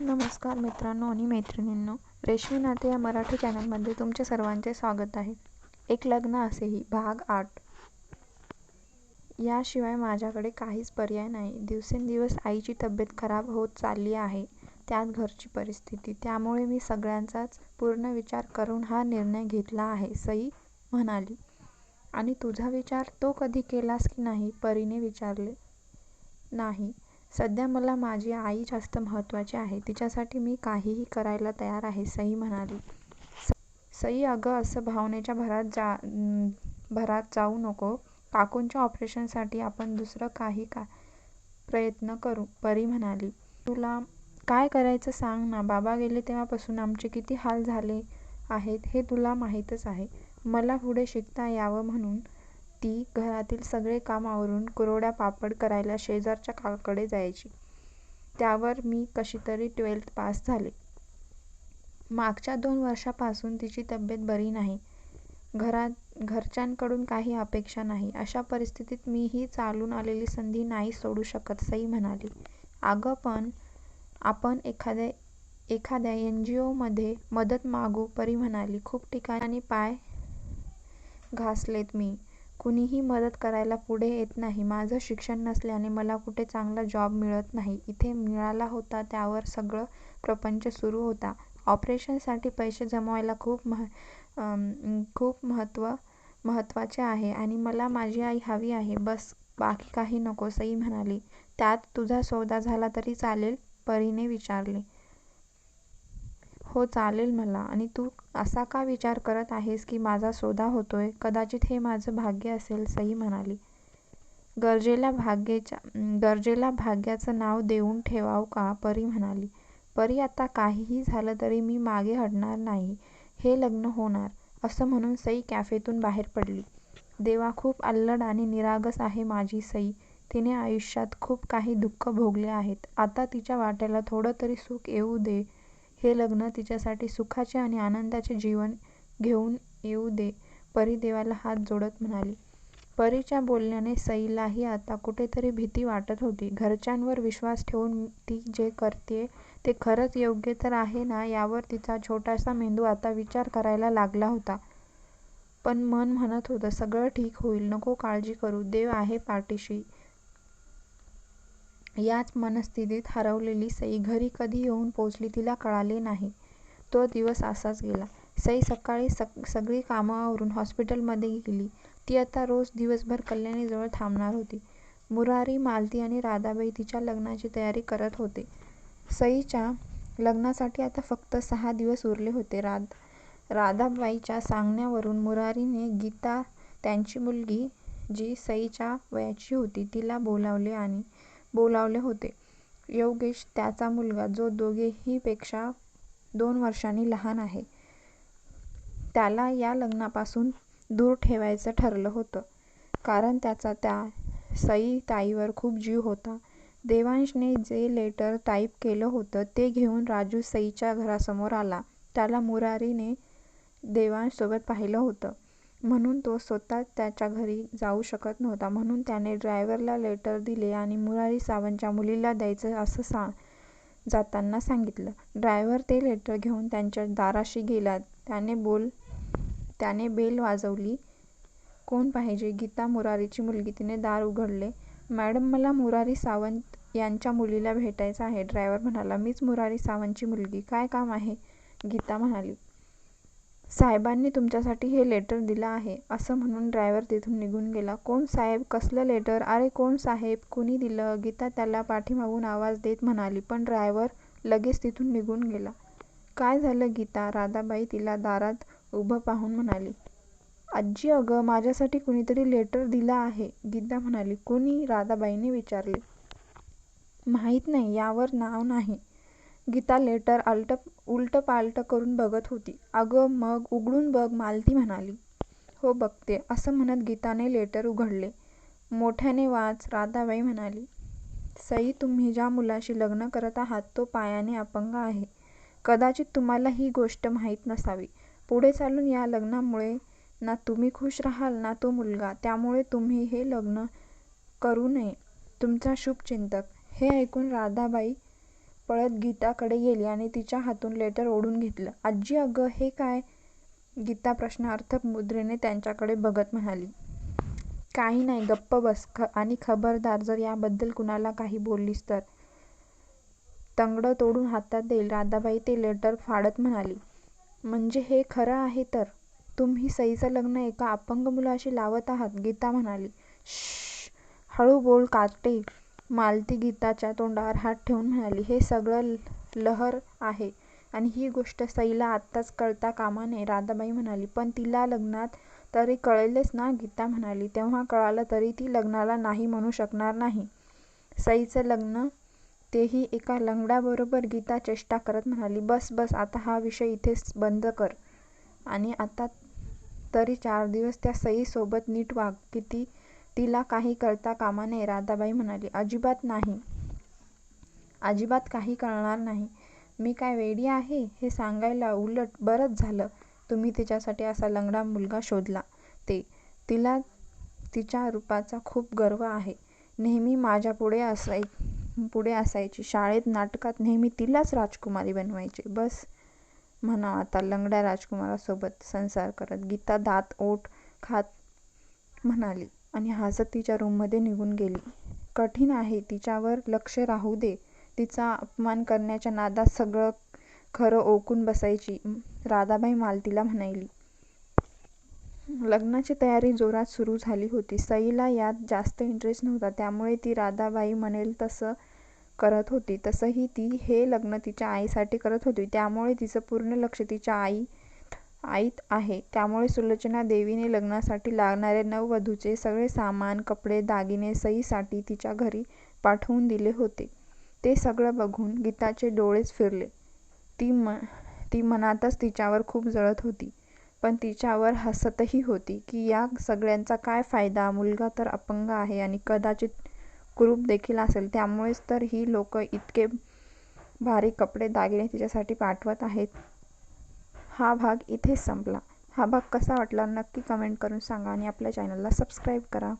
नमस्कार मित्रांनो आणि मैत्रिणींनो रेशमी नाते या मराठी चॅनलमध्ये तुमचे सर्वांचे स्वागत आहे. एक लग्न असेही भाग आठ. याशिवाय माझ्याकडे काहीच पर्याय नाही. दिवसेंदिवस आईची तब्येत खराब होत चालली आहे. त्यात घरची परिस्थिती. त्यामुळे मी सगळ्यांचाच पूर्ण विचार करून हा निर्णय घेतला आहे सई म्हणाली. आणि तुझा विचार तो कधी केलास की नाही परीने विचारले नाही. सध्या मला माझी आई जास्त महत्त्वाची आहे. तिच्यासाठी मी काहीही करायला तयार आहे सई म्हणाली. सई अगं असं भावनेच्या भरात जा भरात जाऊ नको. काकूंच्या ऑपरेशनसाठी आपण दुसरं काही का प्रयत्न करू परी म्हणाली. तुला काय करायचं सांग ना. बाबा गेले तेव्हापासून आमचे किती हाल झाले आहेत हे तुला माहीतच आहे. मला पुढे शिकता यावं म्हणून ती घरातील सगळे काम आवरून कुरवड्या पापड करायला शेजारच्या काकाकडे जायची. त्यावर मी कशीतरी ट्वेल्थ पास झाले. मागच्या दोन वर्षापासून तिची तब्येत बरी नाही. घरात घरच्यांकडून काही अपेक्षा नाही. अशा परिस्थितीत मी ही चालून आलेली संधी नाही सोडू शकत सई म्हणाली. अगं पण आपण एखाद्या एखाद्या एन जी ओमध्ये मदत मागू परी म्हणाली. खूप ठिकाणी पाय घासलेत मी. कुणीही मदत करायला पुढे येत नाही. माझं शिक्षण नसल्याने मला कुठे चांगला जॉब मिळत नाही. इथे मिळाला होता त्यावर सगळं प्रपंच सुरू होता. ऑपरेशनसाठी पैसे जमवायला खूप मह खूप महत्त्व महत्त्वाचे आहे आणि मला माझी आई हवी आहे. बस बाकी काही नको सई म्हणाली. त्यात तुझा सौदा झाला तरी चालेल परीने विचारले. हो चालेल मला. आणि तू असा का विचार करत आहेस की माझा सौदा होतोय? कदाचित हे माझं भाग्य असेल सई म्हणाली. गरजेला भाग्याच्या गरजेला भाग्याचं नाव देऊन ठेवाव का? परी म्हणाली. परी आता काहीही झालं तरी मी मागे हटणार नाही. हे लग्न होणार असं म्हणून सई कॅफेतून बाहेर पडली. देवा खूप अल्लड आणि निरागस आहे माझी सई. तिने आयुष्यात खूप काही दुःख भोगले आहेत. आता तिच्या वाट्याला थोडं तरी सुख येऊ दे. हे लग्न तिच्यासाठी सुखाचे आणि आनंदाचे जीवन घेऊन येऊ दे परी देवाला हात जोडत म्हणाली. परीच्या बोलण्याने सईलाही आता कुठेतरी भीती वाटत होती. घरच्यांवर विश्वास ठेवून ती जे करते ते खरंच योग्य तर आहे ना यावर तिचा छोटासा मेंदू आता विचार करायला लागला होता. पण मन म्हणत होतं सगळं ठीक होईल नको काळजी करू देव आहे पाठीशी. याच मनस्थितीत हरवलेली सई घरी कधी येऊन पोचली तिला कळाले नाही. तो दिवस असाच गेला. सई सकाळी सग सगळी कामं आवरून हॉस्पिटलमध्ये गेली. ती आता रोज दिवसभर कल्याणीजवळ थांबणार होती. मुरारी मालती आणि राधाबाई तिच्या लग्नाची तयारी करत होते. सईच्या लग्नासाठी आता फक्त सहा दिवस उरले होते. राध राधाबाईच्या सांगण्यावरून मुरारीने गीता त्यांची मुलगी जी सईच्या वयाची होती तिला बोलावले आणि बोलावले होते. योगेश त्याचा मुलगा जो दोघेहीपेक्षा दोन वर्षांनी लहान आहे त्याला या लग्नापासून दूर ठेवायचं ठरलं होतं. कारण त्याचा त्या सई ताईवर खूप जीव होता. देवांशने जे लेटर टाईप केलं होतं ते घेऊन राजू सईच्या घरासमोर आला. त्याला मुरारीने देवांशसोबत पाहिलं होतं. म्हणून तो स्वतः त्याच्या घरी जाऊ शकत नव्हता. म्हणून त्याने ड्रायव्हरला लेटर दिले आणि मुरारी सावंतच्या मुलीला द्यायचं असं सा जाताना सांगितलं. ड्रायव्हर ते लेटर घेऊन त्यांच्या दाराशी गेला. त्याने बोल त्याने बेल वाजवली. कोण पाहिजे? गीता मुरारीची मुलगी. तिने दार उघडले. मॅडम मला मुरारी सावंत यांच्या मुलीला भेटायचं आहे. ड्रायव्हर म्हणाला मीच मुरारी सावंतची मुलगी. काय काम आहे? गीता म्हणाली. साहेबांनी तुमच्यासाठी हे लेटर दिलं आहे असं म्हणून ड्रायव्हर तिथून निघून गेला. कोण साहेब? कसलं लेटर? अरे कोण साहेब? कुणी दिलं? गीता त्याला पाठीमागून आवाज देत म्हणाली पण ड्रायव्हर लगेच तिथून निघून गेला. काय झालं गीता? राधाबाई तिला दारात उभं पाहून म्हणाली आजी अगं माझ्यासाठी कुणीतरी लेटर दिलं आहे. गीता म्हणाली कुणी? राधाबाईने विचारले. माहीत नाही यावर नाव नाही. गीता लेटर आलट उलटपालट करून बघत होती. अगं मग उघडून बघ मालती म्हणाली. हो बघते असं म्हणत गीताने लेटर उघडले. मोठ्याने वाच राधाबाई म्हणाली. सई तुम्ही ज्या मुलाशी लग्न करत आहात तो पायाने अपंग आहे. कदाचित तुम्हाला ही गोष्ट माहीत नसावी. पुढे चालून या लग्नामुळे ना तुम्ही खुश राहाल ना तो मुलगा. त्यामुळे तुम्ही हे लग्न करू नये. तुमचा शुभचिंतक. हे ऐकून राधाबाई पळत गीताकडे गेली आणि तिच्या हातून लेटर ओढून घेतलं. आजी अगं हे काय? गीता प्रश्नार्थक मुद्रेने त्यांच्याकडे बघत म्हणाली. काही नाही गप्प बस आणि खबरदार जर याबद्दल कुणाला काही बोललीस तर तंगड तोडून हातात देईल राधाबाई ते लेटर फाडत म्हणाली. म्हणजे हे खरं आहे तर? तुम्ही सईचं लग्न एका अपंग मुलाशी लावत आहात गीता म्हणाली. श्श्श. हळू बोल काटे. मालती गीताच्या तोंडावर हात ठेवून म्हणाली. हे सगळं लहर आहे आणि ही गोष्ट सईला आत्ताच कळता कामा नये राधाबाई म्हणाली. पण तिला लग्नात तरी कळेलच ना गीता म्हणाली. तेव्हा कळालं तरी ती लग्नाला नाही म्हणू शकणार नाही. सईचं लग्न तेही एका लंगड्याबरोबर गीता चेष्टा करत म्हणाली. बस बस आता हा विषय इथेच बंद कर आणि आता तरी चार दिवस त्या सईसोबत नीट वाग. तिला काही कळता कामा नये राधाबाई म्हणाली. अजिबात नाही. अजिबात काही कळणार नाही. मी काय वेडी आहे हे सांगायला उलट बरंच झालं तुम्ही तिच्यासाठी असा लंगडा मुलगा शोधला ते. तिला तिच्या रूपाचा खूप गर्व आहे. नेहमी माझ्या पुढे असायची. शाळेत नाटकात नेहमी तिलाच राजकुमारी बनवायचे. बस म्हणावं आता लंगड्या राजकुमारासोबत संसार करत गीता दात ओठ खात म्हणाली आणि हसत तिच्या रूममध्ये निघून गेली. कठीण आहे तिच्यावर लक्ष राहू दे. तिचा अपमान करण्याच्या नादात सगळं खरं ओकून बसायची राधाबाई मालतीला म्हणाली. लग्नाची तयारी जोरात सुरू झाली होती. सईला यात जास्त इंटरेस्ट नव्हता. त्यामुळे ती राधाबाई म्हणेल तसं करत होती. तसंही ती हे लग्न तिच्या आईसाठी करत होती. त्यामुळे तिचं पूर्ण लक्ष तिच्या आई आईत आहे. त्यामुळे सुलोचना देवीने लग्नासाठी लागणारे नववधूचे सगळे सामान, कपडे, दागिने सईसाठी तिच्या घरी पाठवून दिले होते. ते सगळं बघून गीताचे डोळेच फिरले. ती मनातच तिच्यावर खूप जळत होती. पण तिच्यावर हसतही होती की या सगळ्याचा काय फायदा? मुलगा तर अपंग आहे आणि कदाचित कुरूप देखील असेल. त्यामुळेच तर ही लोकं इतके भारी कपडे, दागिने तिच्यासाठी पाठवत आहेत. हा भाग इथेच संपला. हा भाग कसा वाटला नक्की कमेंट करून सांगा आणि आपल्या चॅनलला सबस्क्राईब करा.